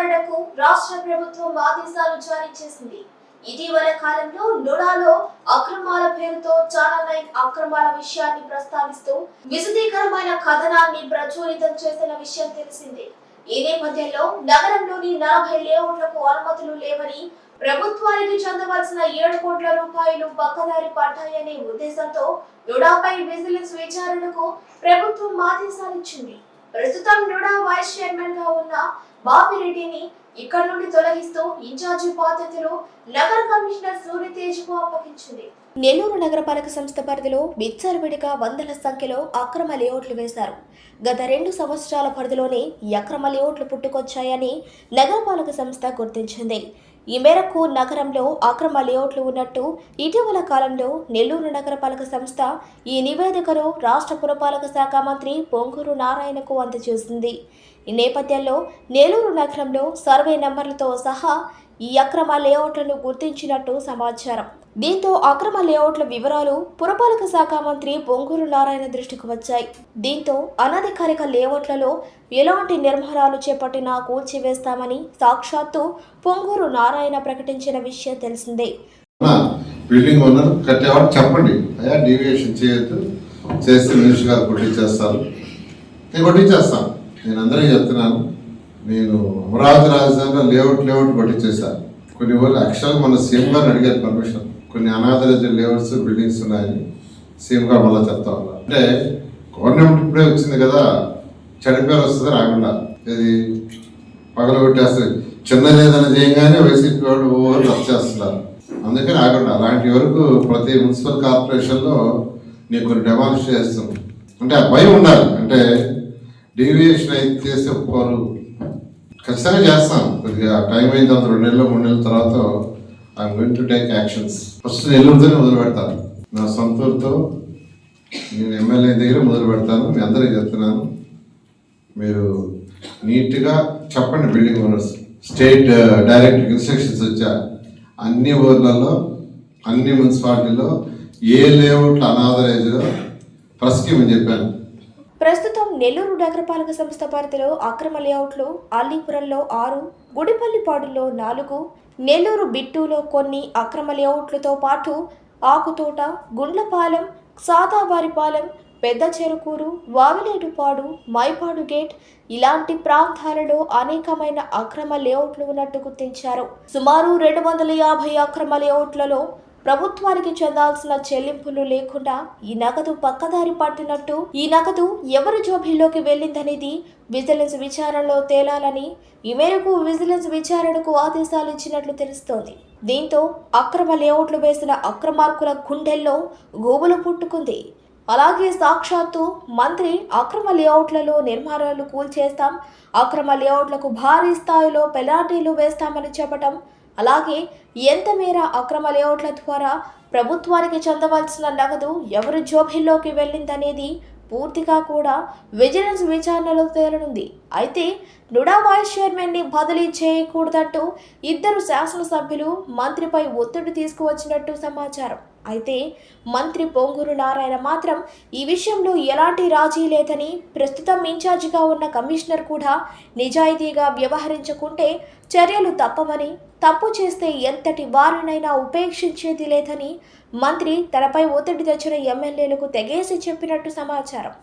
విచారణకు రాష్ట్ర ప్రభుత్వం ఆదేశాలు జారీ చేసింది. ఇటీవల కాలంలో నుడాలో అక్రమాల పేరుతో చాలా లైన్ అక్రమాల విషయాన్ని ప్రస్తావిస్తూ విశదీకరమైన కథనాన్ని ప్రచురితం చేసిన విషయం తెలిసిందే. ఈ నేపథ్యంలో నగరంలోని నలభై లేఅవుట్లకు అనుమతులు లేవని ప్రభుత్వానికి చెందవలసిన ఏడు కోట్ల రూపాయలు పక్కదారి పడ్డాయనే ఉద్దేశంతో నుడాపై విజిలెన్స్ విచారణకు ప్రభుత్వం ఆదేశాలిచ్చింది ప్రస్తుతం నుడా వైస్ చైర్మన్గా ఉన్న బాపిరెడ్డిని ఇక్కడ నుండి తొలగిస్తూ ఇన్ఛార్జి బాధ్యతలు నగర కమిషనర్ సూర్యతేజ్కు అప్పగించింది. నెల్లూరు నగరపాలక సంస్థ పరిధిలో విచ్చలవిడిగా వందల సంఖ్యలో అక్రమ లేఅవుట్లు వేశారు. గత రెండు సంవత్సరాల పరిధిలోనే ఈ అక్రమ లేఅవుట్లు పుట్టుకొచ్చాయని నగరపాలక సంస్థ గుర్తించింది. ఈ మేరకు నగరంలో అక్రమ లేఅవుట్లు ఉన్నట్టు ఇటీవల కాలంలో నెల్లూరు నగరపాలక సంస్థ ఈ నివేదికను రాష్ట్ర పురపాలక శాఖ మంత్రి పొంగూరు నారాయణకు అందజేసింది. ఈ నేపథ్యంలో నెల్లూరు నగరంలో సర్వే నంబర్లతో సహా ఈ అక్రమ లేఅవుట్లను గుర్తించినట్టు సమాచారం. దీంతో అక్రమ లేఅవుట్ల వివరాలు పురపాలక శాఖ మంత్రి పొంగూరు నారాయణ దృష్టికి వచ్చాయి. దీంతో అనధికారిక లేఅవుట్లలో ఎలాంటి నిర్మాణాలు చేపట్టినా కూల్చివేస్తామని సాక్షాత్తు పొంగూరు నారాయణ ప్రకటించిన విషయం తెలిసిందే. బిల్డింగ్ ఓనర్ కట్టేవాడు చెప్పండి. అయ్యా డీవియేషన్ చేయొద్దు. చేస్తే మినిస్టర్ గారు కొట్టించేస్తారు నేను కొట్టించేస్తాను నేను అందరికీ చెప్తున్నాను నేను అమరావతి రాజధానిలో లేఅవుట్ లేఅవుట్ పట్టించేశాను కొన్ని ఊళ్ళు అక్షరాలు మన సీఎం గారిని అడిగారు పర్మిషన్ కొన్ని అనాథరైజ్ లేఅవుట్స్ బిల్డింగ్స్ ఉన్నాయని సీఎం గారు మళ్ళీ చెప్తా ఉన్నారు. అంటే గవర్నమెంట్ ఇప్పుడే వచ్చింది కదా చెడిపేరు వస్తుంది రాకుండా. ఇది పగలగొట్టేస్తుంది చిన్న లేదని చేయగానే వైసీపీ వాళ్ళు ఓవర్ రద్దు చేస్తున్నారు. అందుకని ఆగండి అలాంటి వరకు ప్రతి మున్సిపల్ కార్పొరేషన్లో నీకు కొన్ని డెమాలిష్ చేస్తాం అంటే ఆ భయం ఉండాలి. అంటే డీవియేషన్ అయితే చేస్తే ఒప్పుకోరు ఖచ్చితంగా చేస్తాం. కొద్దిగా టైం అయిన తర్వాత రెండు నెలలు మూడు నెలల తర్వాత I'm going to take actions first నెల్లూరుతోనే మొదలు పెడతాను. నా సొంతూరుతో నేను ఎమ్మెల్యే దగ్గర మొదలు పెడతాను. మీ అందరికీ చెప్తున్నాను. మీరు నీట్గా చెప్పండి building owners. State uh, direct instructions వచ్చా. అన్ని ఊర్లలో అన్ని మున్సిపాలిటీలో ఏ లేఅవుట్ అనాథరైజ్లో ప్రస్కీమని చెప్పాను. ప్రస్తుతం నెల్లూరు నగరపాలక సంస్థ పరిధిలో అక్రమ లేఅవుట్లు అల్లీపురంలో ఆరు గుడిపల్లిపాడులో నాలుగు నెల్లూరు బిట్టులో కొన్ని అక్రమ లేఅవుట్లతో పాటు ఆకుతోట గుండ్లపాలెం సాదాబారిపాలెం పెద్ద చెరుకూరు వావిలేటుపాడు మైపాడు గేట్ ఇలాంటి ప్రాంతాలలో అనేకమైన అక్రమ లేఅవుట్లు ఉన్నట్టు గుర్తించారు. సుమారు రెండు వందల యాభై అక్రమ లేఅవుట్లలో ప్రభుత్వానికి చెందాల్సిన చెల్లింపులు లేకుండా ఈ నగదు పక్కదారి పట్టినట్టు ఈ నగదు ఎవరి జోబీలోకి వెళ్ళిందనేది విజిలెన్స్ విచారణలో తేలాలని ఈ మేరకు విజిలెన్స్ విచారణకు ఆదేశాలు ఇచ్చినట్లు తెలుస్తోంది. దీంతో అక్రమ లేఅవుట్లు వేసిన అక్రమార్కుల గుండెల్లో గోబులు పుట్టుకుంది. అలాగే సాక్షాత్తు మంత్రి అక్రమ లేఅవుట్లలో నిర్మాణాలు కూల్చేస్తాం అక్రమ లేఅవుట్లకు భారీ స్థాయిలో పెనాల్టీలు వేస్తామని చెప్పటం అలాగే ఎంత మేర అక్రమ లేఅవుట్ల ద్వారా ప్రభుత్వానికి చెందవలసిన నగదు ఎవరి జోబిల్లోకి వెళ్ళిందనేది పూర్తిగా కూడా విజిలెన్స్ విచారణలో తేలనుంది. అయితే నుడా వైస్ చైర్మన్ని బదిలీ చేయకూడదంటూ ఇద్దరు శాసనసభ్యులు మంత్రిపై ఒత్తిడి తీసుకువచ్చినట్టు సమాచారం. అయితే మంత్రి పొంగూరు నారాయణ మాత్రం ఈ విషయంలో ఎలాంటి రాజీ లేదని ప్రస్తుతం ఇన్ఛార్జిగా ఉన్న కమిషనర్ కూడా నిజాయితీగా వ్యవహరించకుంటే చర్యలు తప్పవని తప్పు చేస్తే ఎంతటి వారినైనా ఉపేక్షించేది లేదని మంత్రి తనపై ఒత్తిడి తెచ్చిన ఎమ్మెల్యేలకు తెగేసి చెప్పినట్టు సమాచారం.